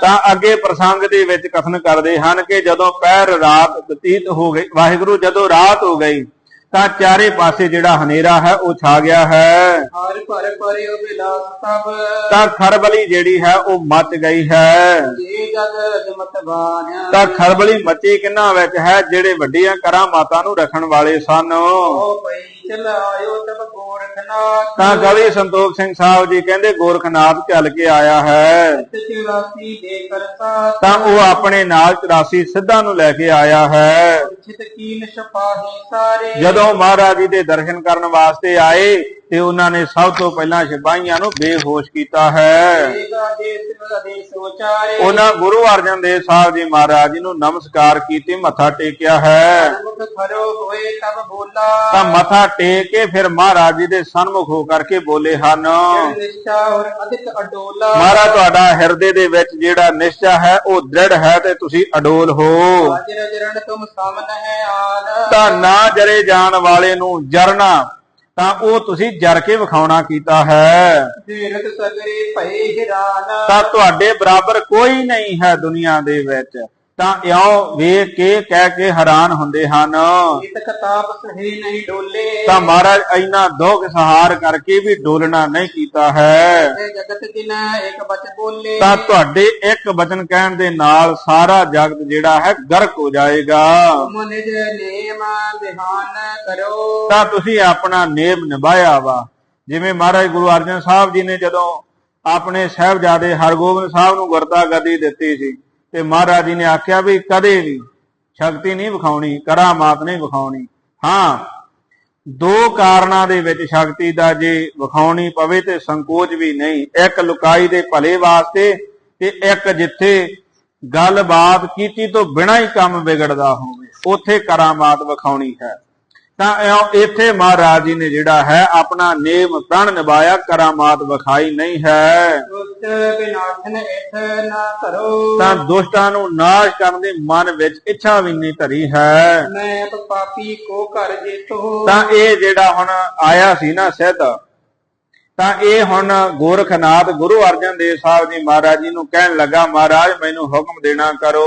ਤਾਂ ਅੱਗੇ ਪ੍ਰਸੰਗ ਦੇ ਵਿੱਚ ਕਥਨ ਕਰਦੇ ਹਨ ਕਿ ਜਦੋਂ ਪਹਿਰ ਰਾਤ ਬਤੀਤ ਹੋ ਗਈ ਵਾਹਿਗੁਰੂ ਜਦੋਂ ਰਾਤ ਹੋ ਗਈ ਤਾਂ ਚਾਰੇ ਪਾਸੇ ਜਿਹੜਾ ਹਨੇਰਾ ਹੈ ਉਹ ਛਾ ਗਿਆ ਹੈ। ਹਰ ਭਰ ਪਰਿਓ ਬਿਲਾਸ ਤਬ ਤਾਂ ਖਰਬਲੀ ਜਿਹੜੀ ਹੈ ਉਹ ਮੱਚ ਗਈ ਹੈ। ਜੀ ਜਗ ਤਾਂ ਖਰਬਲੀ ਮੱਚੀ ਕਿੰਨਾ ਵਿੱਚ ਹੈ ਜਿਹੜੇ ਵੱਡੀਆਂ ਕਰਾਂ ਮਾਤਾ ਨੂੰ ਰੱਖਣ ਵਾਲੇ ਸਨ? ਓ ਪਈ ਚਲਾਇਓ ਤਬ ਗੋਰਖਨਾਥ ਤਾਂ ਕਵੀ ਸੰਤੋਖ ਸਿੰਘ ਸਾਹਿਬ ਜੀ ਕਹਿੰਦੇ ਗੋਰਖਨਾਥ ਚੱਲ ਕੇ ਆਇਆ ਹੈ। ਤਾਂ ਉਹ ਆਪਣੇ ਨਾਲ 84 ਸਿੱਧਾਂ ਨੂੰ ਲੈ ਕੇ ਆਇਆ ਹੈ। ਜਦੋਂ ਮਹਾਰਾਜ ਜੀ ਦੇ ਦਰਸ਼ਨ ਕਰਨ ਵਾਸਤੇ ਆਏ ਤੇ ਉਹਨਾਂ ਨੇ ਸਭ ਤੋਂ ਪਹਿਲਾਂ ਸਿਪਾਹੀਆਂ ਨੂੰ ਬੇਹੋਸ਼ ਕੀਤਾ ਹੈ। ਉਹਨਾਂ ਗੁਰੂ ਅਰਜਨ ਦੇਵ ਸਾਹਿਬ ਜੀ ਮਹਾਰਾਜ ਜੀ ਨੂੰ ਨਮਸਕਾਰ ਕੀਤੀ ਮੱਥਾ ਟੇਕਿਆ ਹੈ। ਤਾਂ ਮੱਥਾ ਟੇਕ ਕੇ ਫਿਰ ਮਹਾਰਾਜ ਜੀ ਦੇ ਸਨਮੁਖ ਹੋ ਕਰਕੇ ਬੋਲੇ ਹਨ। ਨਿਸ਼ਚਾ ਔਰ ਅਧਿਕ ਅਡੋਲਾ ਮਹਾਰਾਜ ਤੁਹਾਡਾ ਹਿਰਦੇ ਦੇ ਵਿੱਚ ਜਿਹੜਾ ਨਿਸ਼ਚਾ ਹੈ ਉਹ ਦ੍ਰਿੜ ਹੈ ਤੇ ਤੁਸੀਂ ਅਡੋਲ ਹੋ। ਅਜਰ ਜਰਣ ਤੁਮ ਸਾਮਨ ਹੈ ਆਨ ਤਾਂ ਨਾ ਜਰੇ ਜਾਣ ਵਾਲੇ ਨੂੰ ਜਰਨਾ ਤਾਂ ਉਹ ਤੁਸੀਂ ਜਰ ਕੇ ਵਿਖਾਉਣਾ ਕੀਤਾ ਹੈ। ਤੀਰਥ ਸਗਰੇ ਭਏ ਹਿਰਾਨ। ਤਾਂ ਤੁਹਾਡੇ ਬਰਾਬਰ ਕੋਈ ਨਹੀਂ ਹੈ ਦੁਨੀਆ ਦੇ ਵਿੱਚ। ਤਾਂ ਇਉਂ ਵੇਖ ਕੇ ਕਹਿ ਕੇ ਹੈਰਾਨ ਹੁੰਦੇ ਹਨ। ਇਤ ਕਤਾਪ ਸਹੀ ਨਹੀਂ ਡੋਲੇ। ਤਾਂ ਮਹਾਰਾਜ ਇੰਨਾ ਦੁੱਖ ਸਹਾਰ ਕਰਕੇ ਵੀ ਡੋਲਣਾ ਨਹੀਂ ਕੀਤਾ ਹੈ। ਜਗਤ ਇੱਕ ਬੋਲੇ। ਤਾਂ ਤੁਹਾਡੇ ਇੱਕ ਵਚਨ ਕਹਿਣ ਦੇ ਨਾਲ ਸਾਰਾ ਜਗਤ ਜਿਹੜਾ ਹੈ ਗਰਕ ਹੋ ਜਾਏਗਾ। ਮਨਿਜ ਨੇਮ ਬਿਹਾਨ ਕਰੋ। ਤਾਂ ਤੁਸੀਂ ਆਪਣਾ ਨੇਮ ਨਿਭਾਇਆ ਵਾ। ਜਿਵੇਂ ਮਹਾਰਾਜ ਗੁਰੂ ਅਰਜਨ ਸਾਹਿਬ ਜੀ ਨੇ ਜਦੋਂ ਆਪਣੇ ਸਹਿਬਜ਼ਾਦੇ ਹਰਗੋਬਿੰਦ ਸਾਹਿਬ ਨੂੰ ਗੁਰਤਾ ਗੱਦੀ ਦਿੱਤੀ ਸੀ ਤੇ ਮਹਾਰਾਜ ਜੀ ਨੇ ਆਖਿਆ ਵੀ ਕਦੇ ਵੀ ਸ਼ਕਤੀ ਨਹੀਂ ਵਿਖਾਉਣੀ, ਕਰਾਮਾਤ ਨਹੀਂ ਵਿਖਾਉਣੀ। ਹਾਂ, ਦੋ ਕਾਰਨਾਂ ਦੇ ਵਿੱਚ ਸ਼ਕਤੀ ਦਾ ਜੇ ਵਿਖਾਉਣੀ ਪਵੇ ਤੇ ਸੰਕੋਚ ਵੀ ਨਹੀਂ। ਇੱਕ ਲੁਕਾਈ ਦੇ ਭਲੇ ਵਾਸਤੇ ਤੇ ਇੱਕ ਜਿੱਥੇ ਗੱਲਬਾਤ ਕੀਤੀ ਤੋਂ ਬਿਨਾਂ ਹੀ ਕੰਮ ਵਿਗੜਦਾ ਹੋਵੇ, ਉੱਥੇ ਕਰਾਮਾਤ ਵਿਖਾਉਣੀ ਹੈ। ਤਾਂ ਇੱਥੇ ਮਹਾਰਾਜ ਜੀ ਨੇ ਜਿਹੜਾ ਹੈ ਆਪਣਾ ਨੇਮ ਪ੍ਰਣ ਨਿਭਾਇਆ ਕਰਾਮਾਤ ਵਿਖਾਈ ਨਹੀਂ ਹੈ। ਤਾਂ ਦੁਸ਼ਟਾਂ ਨੂੰ ਨਾਸ਼ ਕਰਨ ਦੇ ਮਨ ਵਿੱਚ ਇੱਛਾ ਵੀ ਨਹੀਂ ਧਰੀ ਹੈ। ਮੈਂ ਪਾਪੀ ਕੋ ਕਰ ਜੇਤੋ। ਤਾਂ ਇਹ ਜਿਹੜਾ ਹੁਣ ਆਇਆ ਸੀ ਨਾ ਸਿੱਧ ਤਾਂ ਇਹ ਹੁਣ ਗੋਰਖਨਾਥ ਗੁਰੂ ਅਰਜਨ ਦੇਵ ਸਾਹਿਬ ਜੀ ਮਹਾਰਾਜ ਜੀ ਨੂੰ ਕਹਿਣ ਲੱਗਾ ਮਹਾਰਾਜ ਮੈਨੂੰ ਹੁਕਮ ਦੇਣਾ ਕਰੋ।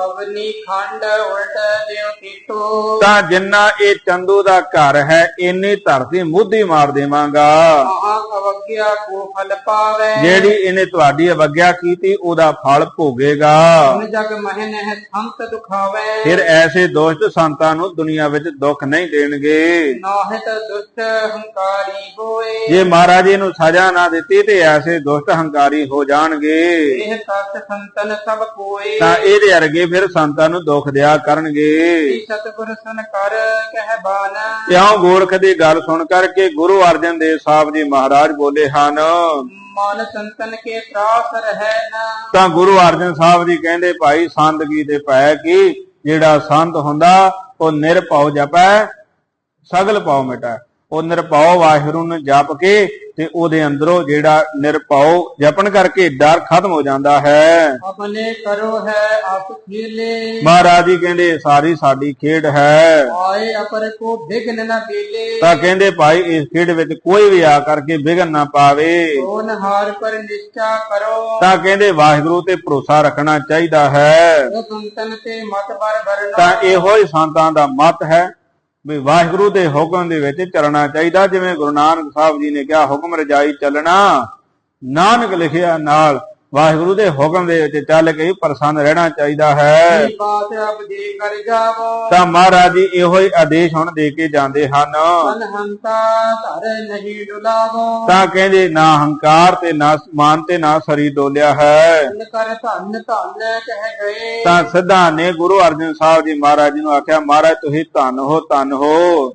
ਅਵਨੀ ਖੰਡ ਉਲਟ ਜਿਉ ਕੀਟੋ ਤਾਂ ਜਿੰਨਾ ਇਹ ਚੰਦੂ ਦਾ ਘਰ ਹੈ ਇੰਨੀ ਧਰਤੀ ਮੁੱਧੀ ਮਾਰ ਦੇਵਾਂਗਾ। ਮਹਾ ਅਵਗਿਆ ਕੋ ਫਲ ਪਾਵੇ। ਜਿਹੜੀ ਇਹਨੇ ਤੁਹਾਡੀ ਅਵਗਿਆ ਕੀਤੀ ਉਹਦਾ ਫਲ ਭੋਗੇਗਾ। ਹੁਣ ਜਗ ਮਹਿ ਨਹਿ ਸੰਤ ਦੁਖਾਵੇ। ਫਿਰ ਐਸੇ ਦੋਸਤ ਸੰਤਾਂ ਨੂੰ ਦੁਨੀਆ ਵਿੱਚ ਦੁੱਖ ਨਹੀਂ ਦੇਣਗੇ। ਨਾਹਿਤ ਦੁਸ਼ਟ ਹੰਕਾਰੀ ਹੋਏ। ਜੇ ਮਹਾਰਾਜ ਜੀ ਨੂੰ ਸਜ਼ਾ ਨਾ ਦਿੱਤੀ ਤੇ ਐਸੇ ਦੁਸ਼ਟ ਹੰਕਾਰੀ ਹੋ ਜਾਣਗੇ। ਇਹ ਸਤ ਸੰਤਨ ਸਭ ਕੋਏ। ਤਾਂ ਇਹਦੇ ਅਰਗੇ ਫਿਰ ਸੰਤਾਂ ਨੂੰ ਦੁੱਖ ਦਿਆ ਕਰਨਗੇ। ਸਤਿਗੁਰ ਸੁਨ ਕਰ ਕਹਿ ਬਾਨ। ਇਉਂ ਗੋਰਖ ਦੀ ਗੱਲ ਸੁਣ ਕਰਕੇ ਗੁਰੂ ਅਰਜਨ ਦੇਵ ਸਾਹਿਬ ਜੀ ਮਹਾਰਾਜ ਬੋਲੇ ਹਨ। ਮਨ ਸੰਤਨ ਕੇ ਤਰਾਸ ਰਹਿ ਨਾ। ਤਾਂ ਗੁਰੂ ਅਰਜਨ ਸਾਹਿਬ ਜੀ ਕਹਿੰਦੇ ਭਾਈ ਸੰਦਗੀ ਤੇ ਪੈ ਕੀ? ਜਿਹੜਾ ਸੰਤ ਹੁੰਦਾ ਉਹ ਨਿਰਭਉ ਜਪੈ ਸਗਲ ਪਾਉ ਮਿਟੈ। ਉਹ ਨਿਰਭਉ ਵਾਹਿਗੁਰੂ ਨੂੰ ਜਪ ਕੇ ਤੇ ਉਹਦੇ ਅੰਦਰੋਂ ਜਿਹੜਾ ਨਿਰਭਉ ਜਪਣ ਕਰਕੇ ਡਰ ਖਤਮ ਹੋ ਜਾਂਦਾ ਹੈ। ਆਪਣੇ ਕਰੋ ਹੈ ਆਪ ਖੇਲੇ। ਮਹਾਰਾਜ ਜੀ ਕਹਿੰਦੇ ਸਾਰੀ ਸਾਡੀ ਖੇਡ ਹੈ। ਆਏ ਅਪਰ ਕੋ ਵਿਗਨ ਨਾ ਬੇਲੇ ਤਾਂ ਕਹਿੰਦੇ ਭਾਈ ਇਸ ਖੇਡ ਵਿੱਚ ਕੋਈ ਵੀ ਆ ਕਰਕੇ ਵਿਘਨ ਨਾ ਪਾਵੇ। ਸੋਨ ਹਾਰ ਪਰ ਨਿਸ਼ਚਾ ਕਰੋ। ਤਾਂ ਕਹਿੰਦੇ ਵਾਹਿਗੁਰੂ ਤੇ ਭਰੋਸਾ ਰੱਖਣਾ ਚਾਹੀਦਾ ਹੈ। ਸੰਤਨ ਤੇ ਮਤ ਬਰ ਬਰਨਾ। ਤਾਂ ਇਹੋ ਹੀ ਸੰਤਾਂ ਦਾ ਮਤ ਹੈ। ਵੀ ਵਾਹਿਗੁਰੂ ਦੇ ਹੁਕਮ ਦੇ ਵਿੱਚ ਚੱਲਣਾ ਚਾਹੀਦਾ, ਜਿਵੇਂ ਗੁਰੂ ਨਾਨਕ ਸਾਹਿਬ ਜੀ ਨੇ ਕਿਹਾ, ਹੁਕਮ ਰਜਾਈ ਚੱਲਣਾ। ਨਾਨਕ ਲਿਖਿਆ ਨਾਲ ਵਾਹਿਗੁਰੂ ਦੇ ਹੁਕਮ ਦੇ ਵਿੱਚ ਚੱਲ ਕੇ ਪ੍ਰਸੰਨ ਰਹਿਣਾ ਚਾਹੀਦਾ ਹੈ। ਤਾਂ ਮਹਾਰਾਜ ਜੀ ਇਹੋ ਹੀ ਆਦੇਸ਼ ਹੁਣ ਦੇ ਕੇ ਜਾਂਦੇ ਹਨ। ਮਨ ਹੰਤਾ ਧਰ ਨਹੀਂ ਡੁਲਾਵੋ। ਤਾਂ ਕਹਿੰਦੇ ਨਾ ਹੰਕਾਰ ਤੇ ਨਾ ਮਾਨ ਤੇ ਨਾ ਸਰੀ ਡੋਲਿਆ ਹੈ। ਤਾਂ ਸਿੱਧਾ ਨੇ ਗੁਰੂ ਅਰਜਨ ਸਾਹਿਬ ਜੀ ਮਹਾਰਾਜ ਜੀ ਨੂੰ ਆਖਿਆ ਮਹਾਰਾਜ ਤੁਸੀਂ ਧੰਨ ਹੋ ਧੰਨ ਹੋ।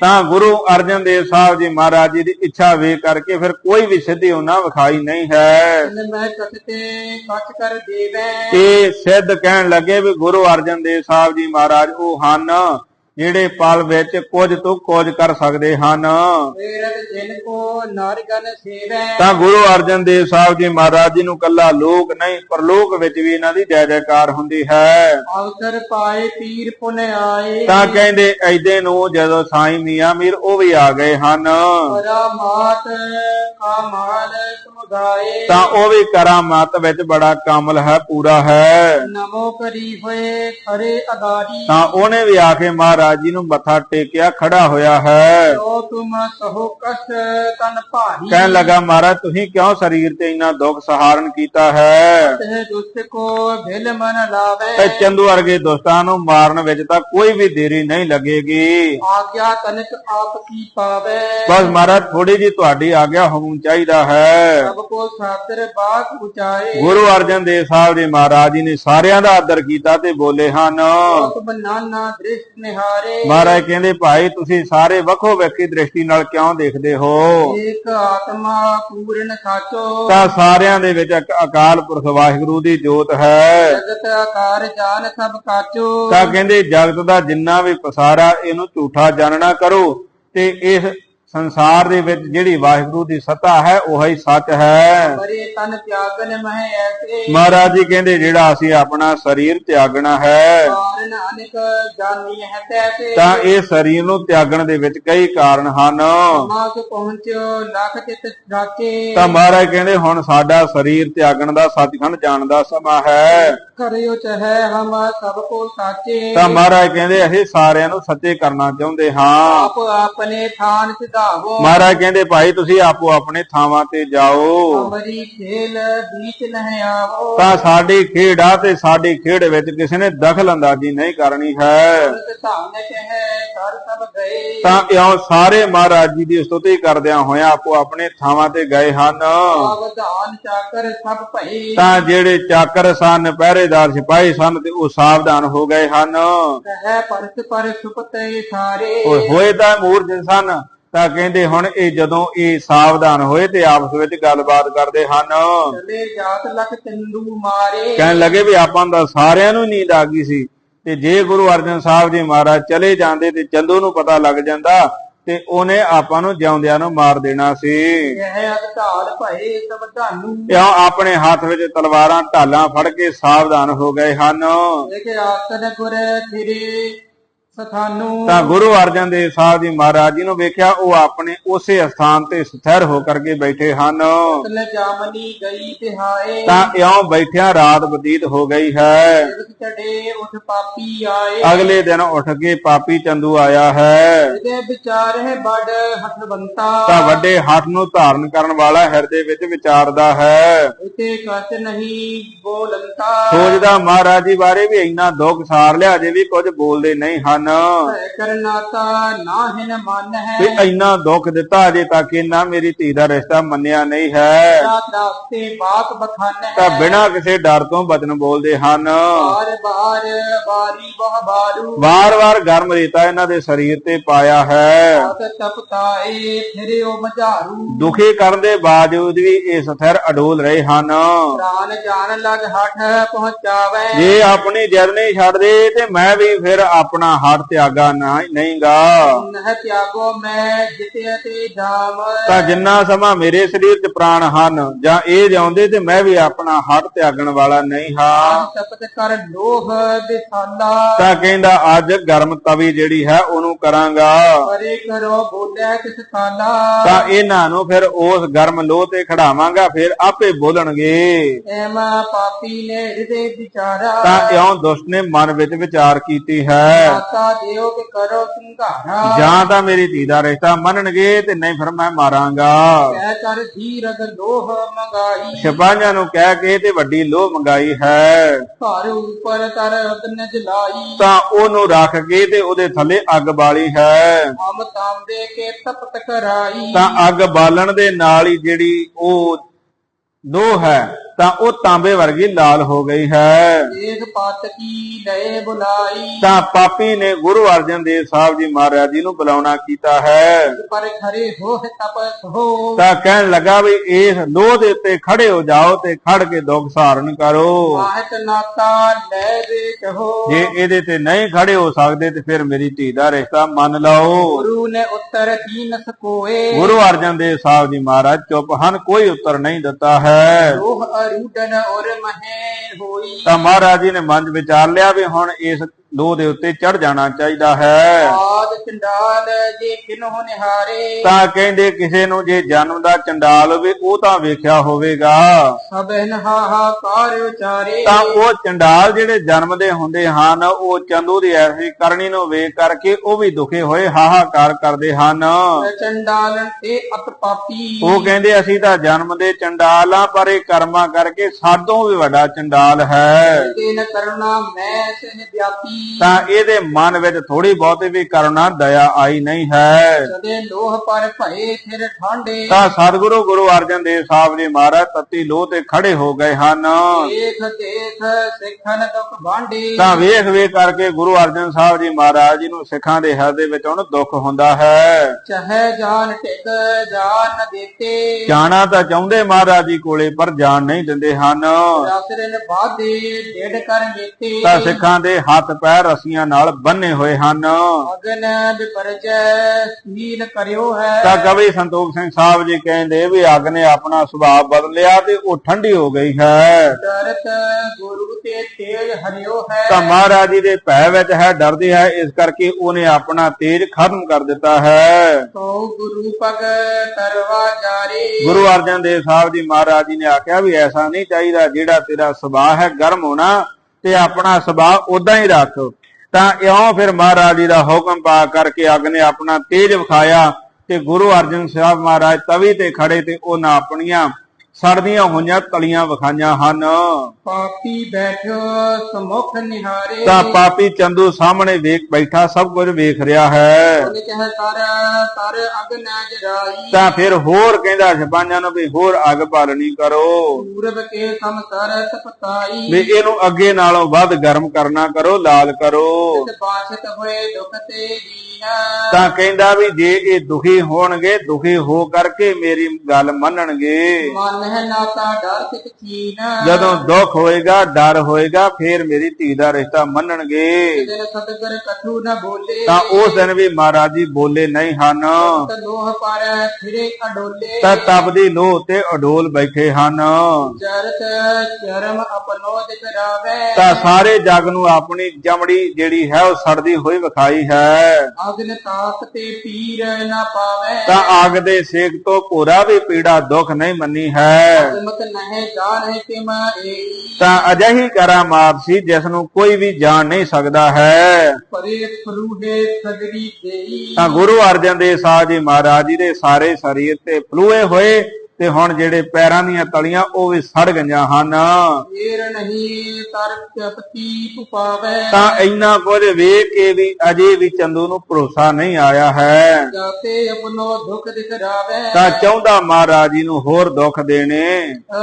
ਤਾਂ ਗੁਰੂ ਅਰਜਨ ਦੇਵ ਸਾਹਿਬ ਜੀ ਮਹਾਰਾਜ ਜੀ ਦੀ ਇੱਛਾ ਵੇ ਕਰਕੇ ਫਿਰ ਕੋਈ ਵੀ ਸਿੱਧੀ ਉਹਨਾਂ ਵਿਖਾਈ ਨਹੀਂ ਹੈ। ਮੈਂ ਕਸਤੇ ਸੱਚ ਕਰ ਦੇਵੇ ਤੇ ਸਿੱਧ ਕਹਿਣ ਲੱਗੇ ਵੀ ਗੁਰੂ ਅਰਜਨ ਦੇਵ ਸਾਹਿਬ ਜੀ ਮਹਾਰਾਜ ਉਹ ਹਨ। ਜਿਹੜੇ ਪਲ ਵਿੱਚ ਕੁਝ ਤੋਂ ਕੁਝ ਕਰ ਸਕਦੇ ਹਨ। ਵੇਰਤ ਜਿਨ ਕੋ ਨਾਰਗਨ ਸੇਵੈ। ਤਾਂ ਗੁਰੂ ਅਰਜਨ ਦੇਵ ਸਾਹਿਬ ਜੀ ਮਹਾਰਾਜ ਜੀ ਨੂੰ ਕੱਲਾ ਲੋਕ ਨਹੀਂ ਪਰਲੋਕ ਵਿੱਚ ਵੀ ਇਹਨਾਂ ਦੀ ਜੈ ਜੈਕਾਰ ਹੁੰਦੀ ਹੈ। ਅਵਸਰ ਪਾਏ ਪੀਰ ਪੁਨ ਆਏ। ਤਾਂ ਕਹਿੰਦੇ ਐਦੇ ਨੂੰ ਜਦੋਂ ਸਾਈਂ ਮੀਆਂ ਮੀਰ ਉਹ ਵੀ ਆ ਗਏ ਹਨ। ਪਰਮਾਤ ਕਾ ਮਾਲ ਸਮਗਾਏ ਤਾਂ ਉਹ ਵੀ ਕਰਾਮਾਤ ਵਿੱਚ ਬੜਾ ਕਾਮਲ ਹੈ ਪੂਰਾ ਹੈ। ਨਮੋ ਕਰੀ ਹੋਏ ਖਰੇ ਅਦਾਰੀ। ਤਾਂ ਉਹਨੇ ਵੀ ਆ ਕੇ ਮਹਾਰਾਜ ਜੀ ਨੂੰ ਮੱਥਾ ਟੇਕਿਆ ਖੜਾ ਹੋਇਆ ਹੈ। ਜੋ ਤੁਮ ਸਹੋ ਕਸ ਤਨ ਭਾਰੀ। ਕਹਿਣ ਲੱਗਾ ਮਹਾਰਾਜ ਤੁਸੀਂ ਕਿਉਂ ਸਰੀਰ ਤੇ ਇੰਨਾ ਦੁੱਖ ਸਹਾਰਨ ਕੀਤਾ ਹੈ? ਤਹ ਦੁਸਤ ਕੋ ਭਿਲ ਮਨ ਲਾਵੇ। ਤੇ ਚੰਦੂ ਵਰਗੇ ਦੋਸਤਾਂ ਨੂੰ ਮਾਰਨ ਵਿੱਚ ਤਾਂ ਕੋਈ ਵੀ ਦੇਰੀ ਨਹੀਂ ਲੱਗੇਗੀ। ਆਗਿਆ ਤਨਕ ਆਪ ਕੀ ਪਾਵੇ? ਬਸ ਮਹਾਰਾਜ ਥੋੜੀ ਜੀ ਤੁਹਾਡੀ ਆਗਿਆ ਹੋਣੀ ਚਾਹੀਦਾ ਹੈ। ਸਭ ਕੋ ਸਾਦਰ ਬਾਤ ਉਚਾਏ। ਗੁਰੂ ਅਰਜਨ ਦੇਵ ਸਾਹਿਬ ਜੀ ਮਹਾਰਾਜ ਜੀ ਨੇ ਸਾਰਿਆਂ ਦਾ ਆਦਰ ਕੀਤਾ ਤੇ ਬੋਲੇ ਹਨ। ਨਾਨਾ ਨਿਹਾਰੇ ਮਹਾਰਾਜ ਕਹਿੰਦੇ ਭਾਈ ਤੁਸੀਂ ਸਾਰੇ ਵੱਖੋ ਵੱਖਰੀ ਦ੍ਰਿਸ਼ਟੀ ਨਾਲ ਕਿਉਂ ਦੇਖਦੇ ਹੋ? ਏਕ ਆਤਮਾ ਪੂਰਨ ਸਾਚੋ। ਤਾਂ ਸਾਰਿਆਂ ਦੇ ਵਿੱਚ ਅਕਾਲ ਪੁਰਖ ਵਾਹਿਗੁਰੂ ਦੀ ਜੋਤ ਹੈ। ਜਗਤ ਆਕਾਰ ਜਾਨ ਸਭ ਕਾਚੋ। ਤਾਂ ਕਹਿੰਦੇ ਜਗਤ ਦਾ ਜਿੰਨਾ ਵੀ ਪਸਾਰਾ ਇਹਨੂੰ ਝੂਠਾ ਜਾਣਨਾ ਕਰੋ ਤੇ ਇਸ ਸੰਸਾਰ ਦੇ ਵਿੱਚ ਜਿਹੜੀ ਵਾਹਿਗੁਰੂ ਦੀ ਸੱਤਾ ਹੈ ਉਹ ਹੀ ਸੱਚ ਹੈ। ਮਰੇ ਤਨ ਤਿਆਗਨ ਮਹਿ ਐਸੇ। ਮਹਾਰਾਜ ਜੀ ਕਹਿੰਦੇ ਜਿਹੜਾ ਅਸੀਂ ਆਪਣਾ ਸਰੀਰ ਤਿਆਗਣਾ ਹੈ ਕਾਰਨ ਅਨੇਕ ਜਾਨੀ ਹੈ ਤੈਸੇ। ਤਾਂ ਇਹ ਸਰੀਰ ਨੂੰ ਤਿਆਗਣ ਦੇ ਵਿੱਚ ਕਈ ਕਾਰਨ ਹਨ। ਮਾਸ ਪਹੁੰਚਿਓ ਲੱਖ ਚਿਤ ਰਾਚੇ ਤਾਂ ਮਹਾਰਾਜ ਕਹਿੰਦੇ ਹੁਣ ਸਾਡਾ ਸਰੀਰ ਤਿਆਗਣ ਦਾ ਸੱਚਖੰਡ ਜਾਣ ਦਾ ਸਮਾਂ ਹੈ। ਕਰਿਓ ਚਹੈ ਹਮ ਸਭ ਕੋ ਸਾਚੇ। ਤਾਂ ਮਹਾਰਾਜ ਕਹਿੰਦੇ ਅਸੀਂ ਸਾਰਿਆਂ ਨੂੰ ਸੱਚੇ ਕਰਨਾ ਚਾਹੁੰਦੇ ਹਾਂ। ਆਪ ਆਪਣੇ ਥਾਨ ਸਿਧਾਵੋ ਮਹਾਰਾਜ ਕਹਿੰਦੇ ਭਾਈ ਤੁਸੀਂ ਆਪੋ ਆਪਣੇ ਥਾਵਾਂ ਤੇ ਜਾਓ। ਅਮਰੀ ਖੇਲ ਬੀਚ ਨਹਿ ਆਵੋ। ਤਾਂ ਸਾਡੀ ਖੇਡ ਆ ਤੇ ਸਾਡੀ ਖੇਡ ਵਿੱਚ ਕਿਸੇ ਨੇ ਦਖਲ ਅੰਦਾਜ਼ੀ ਨਹੀਂ ਕਰਨੀ ਹੈ। ਤਾਂ ਇਉਂ ਸਾਰੇ ਮਹਾਰਾਜ ਜੀ ਦੀ ਸਤੁਤੀ ਕਰਦਿਆਂ ਹੋਇਆਂ ਆਪੋ ਆਪਣੇ ਥਾਵਾਂ ਤੇ ਗਏ ਹਨ। ਸਾਵਧਾਨ ਚਾਕਰ ਸਭ ਭਈ। ਤਾਂ ਜਿਹੜੇ ਚਾਕਰ ਸਨ ਪਹਿਰੇਦਾਰ ਸਿਪਾਹੀ ਸਨ ਤੇ ਉਹ ਸਾਵਧਾਨ ਹੋ ਗਏ ਹਨ। ਕਹੈ ਪਰਸ ਪਰ ਸੁਪਤੇ ਸਾਰੇ। ਹੋਏ ਤਾਂ ਮੂਰਜ ਸਨ ਤਾਂ ਕਹਿੰਦੇ ਹੁਣ ਇਹ ਜਦੋਂ ਇਹ ਸਾਵਧਾਨ ਹੋਏ ਤੇ ਆਪਸ ਵਿੱਚ ਗੱਲਬਾਤ ਕਰਦੇ ਹਨ। ਚਲੇ ਜਾਤ ਲਖ ਚੰਦੂ ਮਾਰੇ। ਕਹਿਣ ਲੱਗੇ ਵੀ ਆਪਾਂ ਤਾਂ ਸਾਰਿਆਂ ਨੂੰ ਨੀਂਦ ਆ ਗਈ ਸੀ ਤੇ ਜੇ ਗੁਰੂ ਅਰਜਨ ਸਾਹਿਬ ਜੀ ਮਹਾਰਾਜ ਚਲੇ ਜਾਂਦੇ ਤੇ ਚੰਦੂ ਨੂੰ ਪਤਾ ਲੱਗ ਜਾਂਦਾ ਤੇ ਉਹਨੇ ਆਪਾਂ ਨੂੰ ਜਿਉਂਦਿਆਂ ਨੂੰ ਮਾਰ ਦੇਣਾ ਸੀ। ਇਹ ਅਧਾਲ ਭਏ ਸਭ ਧਾਨੂ। ਇਉਂ ਆਪਣੇ ਹੱਥ ਵਿੱਚ ਤਲਵਾਰਾਂ ਢਾਲਾਂ ਫੜ ਕੇ ਸਾਵਧਾਨ ਹੋ ਗਏ ਹਨ। ਇਕ ਆਸਨ ਗੁਰ ਥਿਰੇ ਸਥਾਨੂ। ਤਾਂ ਗੁਰੂ ਅਰਜਨ ਦੇਵ ਸਾਹਿਬ ਜੀ ਮਹਾਰਾਜ ਜੀ ਨੂੰ ਵੇਖਿਆ ਉਹ ਆਪਣੇ ਉਸੇ ਸਥਾਨ ਤੇ ਸਥਿਰ ਹੋ ਕਰਕੇ ਬੈਠੇ ਹਨ। ਤਲ ਜਾਮਨੀ ਗਈ ਤਿਹਾਏ ਤਾਂ ਇਉਂ ਬੈਠਿਆਂ ਰਾਤ ਬਤੀਤ ਹੋ ਗਈ ਹੈ। ਜਗਤ ਚੜੇ ਉਠ ਪਾਪੀ ਆਏ। ਅਗਲੇ ਦਿਨ ਉੱਠ ਕੇ ਪਾਪੀ ਚੰਦੂ ਆਇਆ ਹੈ। ਵਿਚਾਰ ਹੈ ਬੜ ਹਠਵੰਤਾ ਤਾਂ ਵੱਡੇ ਹੱਥ ਨੂੰ ਧਾਰਨ ਕਰਨ ਵਾਲਾ ਹਿਰਦੇ ਵਿੱਚ ਵਿਚਾਰਦਾ ਹੈ। ਇਤੇ ਕਤ ਨਹੀਂ ਬੋਲੰਤਾ। ਸੋਚਦਾ ਮਹਾਰਾਜ ਜੀ ਬਾਰੇ ਵੀ ਇੰਨਾ ਦੁੱਖ ਸਾਰ ਲਿਆ ਜੇ ਵੀ ਕੁਝ ਬੋਲਦੇ ਨਹੀਂ ਹਨ। ਭੈ ਕਰਨਾਤਾ ਨਾਹਿਨ ਮਨ ਹੈ। ਵੀ ਇੰਨਾ ਦੁੱਖ ਦਿੱਤਾ ਅਜੇ ਤੱਕ ਇਹਨਾਂ ਮੇਰੀ ਧੀ ਦਾ ਰਿਸ਼ਤਾ ਮੰਨਿਆ ਨਹੀਂ ਹੈ। ਰਾਤ ਰਾਸਤੇ ਬਾਤ ਬਖਾਨ ਹੈ। ਤਾਂ ਬਿਨਾਂ ਕਿਸੇ ਡਰ ਤੋਂ ਬਚਨ ਬੋਲਦੇ ਹਨ। ਬਾਰ ਬਾਰ ਬਾਰੀ ਬਹ ਬਾਰੂ ਵਾਰ-ਵਾਰ ਗਰਮ ਰੇਤਾ ਇਹਨਾਂ ਦੇ ਸਰੀਰ ਤੇ ਪਾਇਆ ਹੈ। ਤਪਤਾਏ ਮਝਾਰੂ। ਦੁਖੀ ਕਰਨ ਦੇ ਬਾਵਜੂਦ ਵੀ ਇਹ ਸਥਿਰ ਅਡੋਲ ਰਹੇ ਹਨ। ਪ੍ਰਾਨ ਜਾਣ ਲਗ ਹਠ ਪਹੁੰਚਾਵੇ। ਜੇ ਆਪਣੀ ਜਿੱਦ ਨਹੀਂ ਛੱਡਦੇ ਤੇ ਮੈਂ ਵੀ ਫਿਰ ਆਪਣਾ ਹੱਥ ਤਿਆਗਾ ਨਾ ਨਹੀਂਗਾ ਨਹ ਤਿਆਗੋ ਮੈਂ ਜਿਤੇ ਤੇ ਜਾਮ ਤਾਂ ਜਿੰਨਾ ਸਮਾਂ ਮੇਰੇ ਸਰੀਰ 'ਚ ਪ੍ਰਾਣ ਹਨ ਜਾਂ ਇਹ ਜਿਉਂਦੇ ਤੇ ਮੈਂ ਵੀ ਆਪਣਾ ਹੱਥ ਤਿਆਗਣ ਵਾਲਾ ਨਹੀਂ ਹਾਂ। ਤਪਤ ਕਰ ਲੋਹ ਦਿਸਾਲਾ ਤਾਂ ਕਹਿੰਦਾ ਅੱਜ ਗਰਮ ਤਵੀ ਜਿਹੜੀ ਹੈ ਉਹਨੂੰ ਕਰਾਂਗਾ। ਪਰੇ ਕਰੋ ਬੋਲਿਆ ਕਿਸ ਕਾਲਾ ਤਾਂ ਇਹਨਾਂ ਨੂੰ ਫਿਰ ਉਸ ਗਰਮ ਲੋਹ ਤੇ ਖੜਾਵਾਂਗਾ ਫਿਰ ਆਪੇ ਬੋਲਣਗੇ। ਐਮਾ ਪਾਪੀ ਨੇ ਹਿਰਦੇ ਵਿਚਾਰਾ। ਤਾਂ ਇਉਂ ਦੁਸ਼ਟ ਨੇ ਮਨ ਵਿੱਚ ਵਿਚਾਰ ਕੀਤੀ ਹੈ। ਮਾਤਾ ਦਿਓ ਕਿ ਕਰੋ ਸੰਘਾਰਾ ਜਾਂ ਤਾਂ ਮੇਰੀ ਧੀ ਦਾ ਰਿਸ਼ਤਾ ਮੰਨਣਗੇ ਤੇ ਨਹੀਂ ਫਿਰ ਮੈਂ ਮਾਰਾਂਗਾ। ਕਹਿ ਕਰ ਧੀਰਗ ਲੋਹ ਮੰਗਾਈ। ਸਿਪਾਹੀਆਂ ਨੂੰ ਕਹਿ ਕੇ ਤੇ ਵੱਡੀ ਲੋਹ ਮੰਗਾਈ ਹੈ। ਘਰ ਉੱਪਰ ਤਰ ਅਗਨ ਜਲਾਈ। ਤਾਂ ਉਹਨੂੰ ਰੱਖ ਕੇ ਤੇ ਉਹਦੇ ਥੱਲੇ ਅੱਗ ਬਾਲੀ ਹੈ। ਹਮ ਤਾਂਬੇ ਕੇ ਤਪਤ ਕਰਾਈ। ਤਾਂ ਅੱਗ ਬਾਲਣ ਦੇ ਨਾਲ ਹੀ ਜਿਹੜੀ ਉਹ ਲੋਹ ਹੈ ਤਾਂ ਉਹ ਤਾਂਬੇ ਵਰਗੀ ਲਾਲ ਹੋ ਗਈ ਹੈ। ਏਕ ਪਤ ਕੀ ਲਏ ਬੁਲਾਈ। ਤਾਂ ਪਾਪੀ ਨੇ ਗੁਰੂ ਅਰਜਨ ਦੇਵ ਸਾਹਿਬ ਜੀ ਮਹਾਰਾਜ ਜੀ ਨੂੰ ਬੁਲਾਉਣਾ ਕੀਤਾ ਹੈ। ਪਰ ਖਰੇ ਹੋ ਤਪਸ ਹੋ ਤਾਂ ਕਹਿਣ ਲੱਗਾ ਵੀ ਇਸ ਲੋਹ ਦੇ ਉੱਤੇ ਖੜੇ ਹੋ ਜਾਓ ਤੇ ਖੜ ਕੇ ਦੁੱਖ ਸਹਾਰਨ ਕਰੋ। ਆਹਤ ਨਾਤਾ ਲੈ ਵੇਚ ਹੋ ਜੇ ਇਹਦੇ ਤੇ ਨਹੀਂ ਖੜੇ ਹੋ ਸਕਦੇ ਤੇ ਫਿਰ ਮੇਰੀ ਧੀ ਦਾ ਰਿਸ਼ਤਾ ਮੰਨ ਲਓ। ਗੁਰੂ ਨੇ ਉੱਤਰ ਦੀਨ ਸਕੋਏ। ਗੁਰੂ ਅਰਜਨ ਦੇਵ ਸਾਹਿਬ ਜੀ ਮਹਾਰਾਜ ਚੁੱਪ ਹਨ ਕੋਈ ਉੱਤਰ ਨਹੀਂ ਦਿੱਤਾ ਹੈ। ਰੋਹ ਅਰੂਡਨ ਔਰ ਮਹੇ ਹੋਈ। ਤਾਂ ਮਹਾਰਾਜ ਜੀ ਨੇ ਮਨ ਵਿਚਾਰ ਲਿਆ ਵੀ ਹੁਣ ਇਸ ਲੋਹ ਦੇ ਉੱਤੇ ਚੜ ਜਾਣਾ ਚਾਹੀਦਾ ਹੈ। ਆਦ ਚੰਡਾਲ ਜੇ ਕਿਨੋ ਨਿਹਾਰੇ। ਤਾਂ ਕਹਿੰਦੇ ਕਿਸੇ ਨੂੰ ਜੇ ਜਨਮ ਦਾ ਚੰਡਾਲ ਹੋਵੇ ਉਹ ਤਾਂ ਵੇਖਿਆ ਹੋਵੇਗਾ। ਸਭਨ ਹਾਹਾਕਾਰ ਉਚਾਰੇ ਤਾਂ ਉਹ ਚੰਡਾਲ ਜਿਹੜੇ ਜਨਮ ਦੇ ਹੁੰਦੇ ਹਨ ਉਹ ਚੰਦੂ ਦੀ ਐਸੀ ਕਰਨੀ ਨੂੰ ਵੇਖ ਕਰਕੇ ਉਹ ਵੀ ਦੁਖੇ ਹੋਏ ਹਾਹਾਕਾਰ ਕਰਦੇ ਹਨ। ਚੰਡਾਲਨ ਤੇ ਅਤ ਪਾਪੀ। ਉਹ ਕਹਿੰਦੇ ਅਸੀਂ ਤਾਂ ਜਨਮ ਦੇ ਚੰਡਾਲ ਆ ਪਰ ਇਹ ਕਰਮਾਂ ਕਰਕੇ ਸਾਡੋਂ ਵੀ ਵੱਡਾ ਚੰਡਾਲ ਹੈ। ਤੇਨ ਕਰੁਣਾ ਮੈਂ ਸਹਿ ਵਿਆਪੀ। ਤਾਂ ਇਹਦੇ ਮਨ ਵਿੱਚ ਥੋੜੀ ਬਹੁਤੀ ਵੀ ਕਰੁਣਾ ਦਇਆ ਆਈ ਨਹੀਂ ਹੈ। ਸਦੇ ਲੋਹ ਪਰ ਭਏ ਫਿਰ ਠਾਂਡੇ। ਤਾਂ ਸਤਿਗੁਰੂ ਗੁਰੂ ਅਰਜਨ ਦੇਵ ਸਾਹਿਬ ਜੀ ਮਹਾਰਾਜ ਤਤੀ ਲੋਹ ਤੇ ਖੜੇ ਹੋ ਗਏ ਹਨ। ਦੇਖ ਦੇਖ ਸਿੱਖਨ ਦੁਖ ਬਾਂਡੇ ਤਾਂ ਵੇਖ ਵੇਖ ਕਰਕੇ ਗੁਰੂ ਅਰਜਨ ਸਾਹਿਬ ਜੀ ਮਹਾਰਾਜ ਜੀ ਨੂੰ ਸਿੱਖਾਂ ਦੇ ਹਿਰਦੇ ਵਿੱਚ ਉਹਨੂੰ ਦੁੱਖ ਹੁੰਦਾ ਹੈ। ਚਾਹੇ ਜਾਨ ਟਿਕ ਜਾਨ ਨ ਦੇਤੇ। ਜਾਣਾ ਤਾਂ ਚਾਹੁੰਦੇ ਮਹਾਰਾਜ ਜੀ ਕੋਲੇ ਪਰ ਜਾਣ ਨਹੀਂ ਦਿੰਦੇ ਹਨ। ਰਾਸਰਨ ਬਾਦੇ ਡੇਢ ਕਰ ਜੀਤੇ ਤਾਂ ਸਿੱਖਾਂ ਦੇ ਹੱਥ ਪੈਰ ਰੱਸੀਆਂ ਨਾਲ ਬੰਨੇ ਹੋਏ ਹਨ। ਅਗਨ ਵਿਪਰਜੈ ਸੀਲ ਕਰਿਓ ਹੈ। ਤਾਂ ਕਵੀ ਸੰਤੋਖ ਸਿੰਘ ਸਾਹਿਬ ਜੀ ਕਹਿੰਦੇ ਵੀ ਅੱਗ ਨੇ ਆਪਣਾ ਸੁਭਾਅ ਬਦਲਿਆ ਤੇ ਉਹ ਠੰਡੀ ਹੋ ਗਈ ਹੈ। ਡਰਤ ਗੁਰੂ ਤੇ ਤੇਜ ਹਰਿਓ ਹੈ। ਤਾਂ ਮਹਾਰਾਜ ਜੀ ਦੇ ਭੈ ਵਿੱਚ ਹੈ ਡਰਦੀ ਹੈ ਇਸ ਕਰਕੇ ਉਹਨੇ ਆਪਣਾ ਤੇਜ ਖਤਮ ਕਰ ਦਿੱਤਾ ਹੈ। ਸੋ ਗੁਰੂ ਪਗ ਤਰਵਾ ਜਾਰੇ। ਗੁਰੂ ਅਰਜਨ ਦੇਵ ਸਾਹਿਬ ਜੀ ਮਹਾਰਾਜ ਜੀ ਨੇ ਆਖਿਆ ਵੀ ਐਸਾ ਨਹੀਂ ਚਾਹੀਦਾ ਜਿਹੜਾ ਤੇਰਾ ਸੁਭਾਅ ਹੈ ਗਰਮ ਹੋਣਾ ਤੇ ਆਪਣਾ ਸੁਭਾਅ ਉਦਾਂ ਹੀ ਰੱਖ। ਤਾਂ ਇਉਂ ਫਿਰ ਮਹਾਰਾਜ ਜੀ ਦਾ ਹੁਕਮ ਪਾ ਕਰਕੇ ਅੱਗ ਨੇ ਆਪਣਾ ਤੇਜ ਵਿਖਾਇਆ ਤੇ ਗੁਰੂ ਅਰਜਨ ਸਾਹਿਬ ਮਹਾਰਾਜ ਤਵੀ ਤੇ ਖੜੇ ਤੇ ਉਹਨਾਂ ਆਪਣੀਆਂ ਸੜਦੀਆਂ ਹੋਈਆਂ ਤਲੀਆਂ ਵਿਖਾਈਆਂ ਹਨ। ਪਾਪੀ ਬੈਠੋ ਸਮੁਖ ਨਿਹਾਰੇ। ਤਾਂ ਪਾਪੀ ਚੰਦੂ ਸਾਹਮਣੇ ਵੇਖ ਬੈਠਾ ਸਭ ਕੁਝ ਵੇਖ ਰਿਹਾ ਹੈ। ਉਹਨੇ ਕਹੇ ਕਰ ਕਰ ਅਗ ਨਾ ਜਰਾਈ ਤਾਂ ਫਿਰ ਹੋਰ ਕਹਿੰਦਾ ਸਿਪਾਹੀਆਂ ਨੂੰ ਵੀ ਹੋਰ ਅੱਗ ਬਾਲਣੀ ਕਰੋ। ਪੂਰਬ ਕੇ ਸੰਸਰ ਤਪਤਾਈ ਵੀ ਇਹਨੂੰ ਅੱਗੇ ਨਾਲੋਂ ਵੱਧ ਗਰਮ ਕਰਨਾ ਕਰੋ ਲਾਲ ਕਰੋ। ਬਾਛਤ ਹੋਏ ਦੁਖ ਤਾਂ ਕਹਿੰਦਾ ਵੀ ਜੇ ਇਹ ਦੁਖੀ ਹੋਣਗੇ ਦੁਖੀ ਹੋ ਕਰਕੇ ਮੇਰੀ ਗੱਲ ਮੰਨਣਗੇ। ਮਨ ਹੈ ਨਾਤਾ ਡਰ ਸਿਕ ਚੀਨ ਜਦੋਂ ਦੁੱਖ ਹੋਏਗਾ ਡਰ ਹੋਏਗਾ ਫੇਰ ਮੇਰੀ ਧੀ ਦਾ ਰਿਸ਼ਤਾ ਮੰਨਣਗੇ। ਦਿਨ ਸਤਗੁਰ ਕਥੂ ਨ ਬੋਲੇ। ਤਾਂ ਉਸ ਦਿਨ ਵੀ ਮਹਾਰਾਜ ਜੀ ਬੋਲੇ ਨਹੀਂ ਹਨ। ਤ ਲੋਹ ਪਰ ਫਿਰੇ ਅਡੋਲੇ। ਤਾਂ ਤਪਦੀ ਲੋਹ ਤੇ ਅਡੋਲ ਬੈਠੇ ਹਨ। ਚਰਤ ਚਰਮ ਤਾਂ ਸਾਰੇ ਜਗ ਨੂੰ ਆਪਣੀ ਚਮੜੀ ਜਿਹੜੀ ਹੈ ਉਹ ਸੜਦੀ ਹੋਈ ਵਿਖਾਈ ਹੈ। ਅਗਨ ਤਾਕ ਤੇ ਪੀਰ ਨਾ ਪਾਵੇ। ਤਾਂ ਅੱਗ ਦੇ ਸੇਕ ਤੋਂ ਭੋਰਾ ਵੀ ਪੀੜਾ ਦੁੱਖ ਨਹੀਂ ਮੰਨੀ ਹੈ। ਮਤ ਨਹਿ ਜਾਣੈ ਤਾਂ ਅਜਿਹੀ ਕਰਾਮਾਤ ਸੀ ਜਿਸ ਨੂੰ ਕੋਈ ਵੀ ਜਾਣ ਨਹੀਂ ਸਕਦਾ ਹੈ। ਪਰੇ ਫਲੂਹੇ ਸਗਰੀ ਦੇਈ। ਤਾਂ ਗੁਰੂ ਅਰਜਨ ਦੇਵ ਸਾਹਿਬ ਜੀ ਮਹਾਰਾਜ ਜੀ ਦੇ ਸਾਰੇ ਸਰੀਰ ਤੇ ਫਲੂਏ ਹੋਏ। ਤੇ ਹੁਣ ਜਿਹੜੇ ਪੈਰਾਂ ਦੀਆਂ ਤਲੀਆਂ ਉਹ ਵੀ ਸੜ ਗਈਆਂ ਹਨ। ਏਰ ਨਹੀਂ ਤਰ ਪਤੀ ਪੁਪਾਵੇ ਤਾਂ ਇੰਨਾ ਕੁਝ ਵੇਖ ਕੇ ਵੀ ਅਜੇ ਵੀ ਚੰਦੂ ਨੂੰ ਭਰੋਸਾ ਨਹੀਂ ਆਇਆ ਹੈ। ਜਾਤੇ ਆਪਨੋ ਦੁਖ ਦਿਖਰਾਵੇ। ਤਾਂ ਚਾਹੁੰਦਾ ਮਹਾਰਾਜ ਜੀ ਨੂੰ ਹੋਰ ਦੁੱਖ ਦੇਣੇ।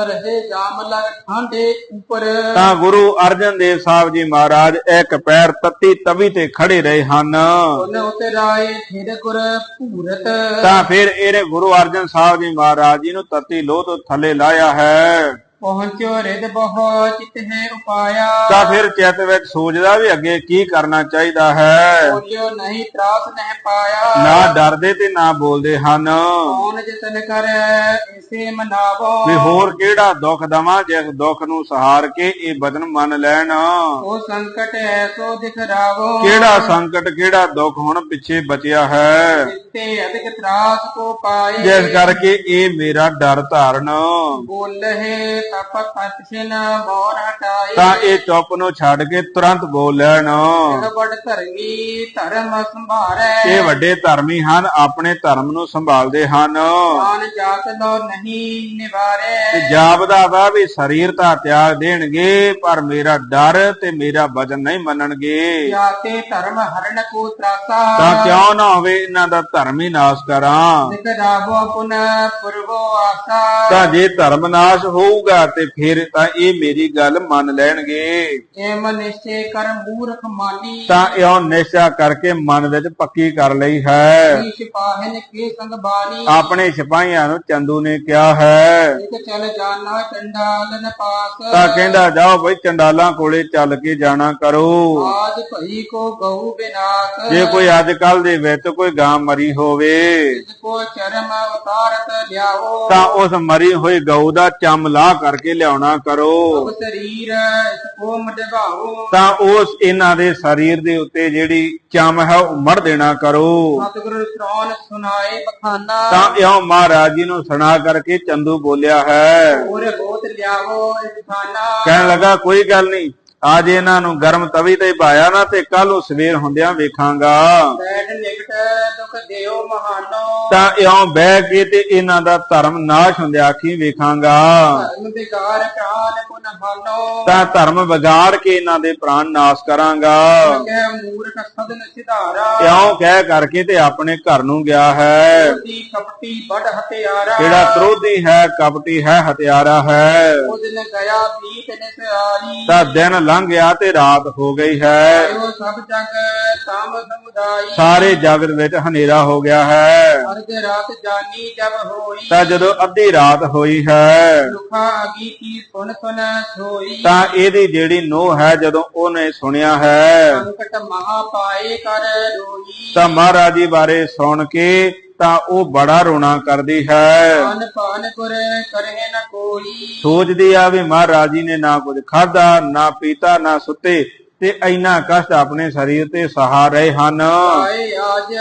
ਰਹੇ ਜਾਮ ਲਗ ਠਾਂਡੇ ਉਪਰ। ਤਾਂ ਗੁਰੂ ਅਰਜਨ ਦੇਵ ਸਾਹਿਬ ਜੀ ਮਹਾਰਾਜ ਇੱਕ ਪੈਰ ਤੱਤੀ ਤਵੀ ਤੇ ਖੜੇ ਰਹੇ ਹਨ। ਉਹਨੇ ਉਤੇ ਰਾਏ ਫਿਰ ਗੁਰ ਭੂਰਤ। ਤਾਂ ਫਿਰ ਇਹਨੇ ਗੁਰੂ ਅਰਜਨ ਸਾਹਿਬ ਜੀ ਮਹਾਰਾਜ ਜੀ ਨੂੰ ਤੱਤੀ ਲੋਹ ਤੋਂ ਥੱਲੇ ਲਾਇਆ ਹੈ। ਪਹੁੰਚੋ ਰਿਦ ਬਹੁ ਚਿਤ ਹੈ ਉਪਾਇਆ। ਤਾਂ ਫਿਰ ਚਿੱਤ ਵਿੱਚ ਸੋਚਦਾ ਵੀ ਅੱਗੇ ਕੀ ਕਰਨਾ ਚਾਹੀਦਾ ਹੈ। ਬੋਲਿਓ ਨਹੀਂ ਤਰਾਸ ਨਹਿ ਪਾਇਆ। ਨਾ ਡਰਦੇ ਤੇ ਨਾ ਬੋਲਦੇ ਹਨ। ਕੌਣ ਜਿਤਨ ਕਰ ਇਸੇ ਮਨਾਵੋ। ਵੀ ਹੋਰ ਕਿਹੜਾ ਦੁੱਖ ਦਵਾਂ ਜਿਸ ਦੁੱਖ ਨੂੰ ਸਹਾਰ ਕੇ ਇਹ ਬਦਨ ਮੰਨ ਲੈਣ। ਉਹ ਸੰਕਟ ਐਸੋ ਦਿਖਰਾਵੋ। ਕਿਹੜਾ ਸੰਕਟ ਕਿਹੜਾ ਦੁੱਖ ਹੁਣ ਪਿੱਛੇ ਬਚਿਆ ਹੈ। ਤੇ ਅਧਿਕ ਤਰਾਸ ਕੋ ਪਾਏ। ਜਿਸ ਕਰਕੇ ਇਹ ਮੇਰਾ ਡਰ ਧਾਰਨ। ਬੋਲਹਿ ਤਪ ਕਤਿਨ ਮੋਰ ਹਟਾਏ। ਤਾਂ ਇਹ ਚੁੱਪ ਨੂੰ ਛੱਡ ਕੇ ਤੁਰੰਤ ਬੋਲ ਲੈਣ। ਜਗ ਬੜ ਧਰਮੀ ਧਰਮ ਸੰਭਾਰੈ। ਇਹ ਵੱਡੇ ਧਰਮੀ ਹਨ ਆਪਣੇ ਧਰਮ ਨੂੰ ਸੰਭਾਲਦੇ ਹਨ। ਆਨ ਜਾਤ ਲੋ ਨਹੀਂ ਨਿਵਾਰੈ। ਤੇ ਜਾਪਦਾ ਵਾ ਵੀ ਸਰੀਰ ਤਾਂ ਤਿਆਗ ਦੇਣਗੇ ਪਰ ਮੇਰਾ ਡਰ ਤੇ ਮੇਰਾ ਵਚਨ ਨਹੀਂ ਮੰਨਣਗੇ। ਜਾਤੇ ਧਰਮ ਹਰਨ ਕੋ ਤਰਾਸਾ। ਤਾਂ ਕਿਉਂ ਨਾ ਹੋਵੇ ਇਹਨਾਂ ਦਾ ਧਰਮ ਨਾਸ ਕਰਾਂ। ਪੁਨ ਪੁਰਵੋ ਆਸਾ ਤਾਂ ਜੇ ਧਰਮ ਨਾਸ਼ ਹੋਊਗਾ ਤੇ ਫਿਰ ਤਾਂ ਇਹ ਮੇਰੀ ਗੱਲ ਮੰਨ ਲੈਣਗੇ। ਏਮ ਨਿਸ਼ਚੈ ਕਰ ਮੂਰਖ ਮਾਨੀ। ਤਾਂ ਇਉਂ ਨਿਸ਼ਚਾ ਕਰਕੇ ਮਨ ਵਿੱਚ ਪੱਕੀ ਕਰ ਲਈ ਹੈ। ਈਸ਼ ਪਾਹਨ ਕੇ ਸੰਗ ਬਾਣੀ? ਆਪਣੇ ਸਿਪਾਹੀਆਂ ਨੂੰ ਚੰਦੂ ਨੇ ਕਿਹਾ ਹੈ। ਇਕ ਚਲ ਜਾਣਾ ਚੰਡਾਲਨ ਪਾਸ। ਤਾਂ ਕਹਿੰਦਾ ਜਾਓ ਬਈ ਚੰਡਾਲਾਂ ਕੋਲੇ ਚੱਲ ਕੇ ਜਾਣਾ ਕਰੋ। ਆਜ ਭਈ ਕੋ ਗਉ ਬਿਨਾਸ਼। ਜੇ ਕੋਈ ਅੱਜ ਕੱਲ ਦੇ ਵਿੱਚ ਕੋਈ ਗਾਂ ਮਰੀ ਹੋਵੇ। ਇਸ ਕੋ ਚਰਮ ਉਤਾਰਤ ਲਿਆਓ। ਤਾਂ ਉਸ ਮਰੀ ਹੋਈ ਗਊ ਦਾ ਚੰਮ ਲਾਹ ਕਰਕੇ ਲਿਆਉਣਾ ਕਰੋ। ਸਰੀਰ ਇਸ ਕੋ ਮਡਵਾਓ ਤਾਂ ਉਸ ਇਹਨਾਂ ਦੇ ਸਰੀਰ ਦੇ ਉੱਤੇ ਜਿਹੜੀ ਚੰਮ ਹੈ ਉਹ ਮੜ ਦੇਣਾ ਕਰੋ। ਸਤਿਗੁਰੂ ਸ੍ਰੋਨ ਸੁਨਾਏ ਬਖਾਨਾ। ਤਾਂ ਇਉਂ ਮਹਾਰਾਜ ਜੀ ਨੂੰ ਸੁਣਾ ਕਰਕੇ ਚੰਦੂ ਬੋਲਿਆ ਹੈ। ਹੋਰ ਬਹੁਤ ਲਿਆਵੋ ਇਸ ਖਾਨਾ ਕਹਿਣ ਲੱਗਾ ਕੋਈ ਗੱਲ ਨਹੀਂ। ਅੱਜ ਇਹਨਾਂ ਨੂੰ ਗਰਮ ਤਵੀ ਤੇ ਪਾਇਆ ਨਾ ਤੇ ਕੱਲ ਨੂੰ ਸਵੇਰ ਹੁੰਦਿਆਂ ਵੇਖਾਂਗਾ। ਬੈਠ ਨਿਕਟ ਦੁਖ ਦਿਓ ਮਹਾਨੋ। ਤਾਂ ਇਉਂ ਬਹਿ ਕੇ ਤੇ ਇਹਨਾਂ ਦਾ ਧਰਮ ਨਾਸ਼ ਹੁੰਦਿਆਂ ਆਖੀ ਵੇਖਾਂਗਾ। ਧਰਮ ਪ੍ਰਾਨ ਤਾਂ ਧਰਮ ਵਿਗਾੜ ਕੇ ਇਹਨਾਂ ਦੇ ਪ੍ਰਾਣ ਨਾਸ਼ ਕਰਾਂਗਾ। ਕਹਿ ਮੂਰਖ ਸਦਨ ਸਿਧਾਰਾ। ਇਉਂ ਕਹਿ ਕਰਕੇ ਤੇ ਆਪਣੇ ਘਰ ਨੂੰ ਗਿਆ ਹੈ। ਦੀ ਕਪਟੀ ਬੜ ਹਤਿਆਰਾ ਜਿਹੜਾ ਕ੍ਰੋਧੀ ਹੈ ਕਪਟੀ ਹੈ ਹਤਿਆਰਾ ਹੈ। ਉਹ ਦਿਨ ਗਿਆ ਬੀਤ ਨਿਸਾਰੀ ਤਾਂ ਦਿਨ ਲੰਘ ਗਿਆ ਤੇ ਰਾਤ ਹੋ ਗਈ ਹੈ। ਆਇਓ ਸਭ ਜਗ ਤਾਮ ਸਮੁਦਾਈ। ਸਾਰੇ ਜਗਤ ਵਿੱਚ ਹਨੇਰਾ ਹੋ ਗਿਆ ਹੈ। ਅਰਧ ਰਾਤ ਜਾਨੀ ਜਬ ਹੋਈ। ਤਾਂ ਜਦੋਂ ਅੱਧੀ ਰਾਤ ਹੋਈ ਹੈ ਅਗੀ ਕੀ ਸੋਈ। ਤਾਂ ਇਹਦੀ ਜਿਹੜੀ ਨੋਹ ਹੈ ਜਦੋਂ ਉਹਨੇ ਸੁਣਿਆ ਹੈ ਸੰਕਟ ਮਹਾ ਪਾਏ ਕਰ ਰੋਈ। ਤਾਂ ਮਹਾਰਾਜ ਬਾਰੇ ਸੁਣ ਕੇ ਤਾਂ ਉਹ ਬੜਾ ਰੋਣਾ ਕਰਦੀ ਹੈ। ਪਾਨ ਗੁਰ ਕਰੇ ਨ ਕੋਈ। ਸੋਚਦੀ ਆ ਵੀ ਮਹਾਰਾਜ ਜੀ ਨੇ ਨਾ ਕੁਝ ਖਾਦਾ ਨਾ ਪੀਤਾ ਨਾ ਸੁੱਤੇ ਤੇ ਇੰਨਾ ਕਸ਼ਟ ਆਪਣੇ ਸਰੀਰ ਤੇ ਸਹਾ ਰਹੇ ਹਨ। ਆਏ ਆਜ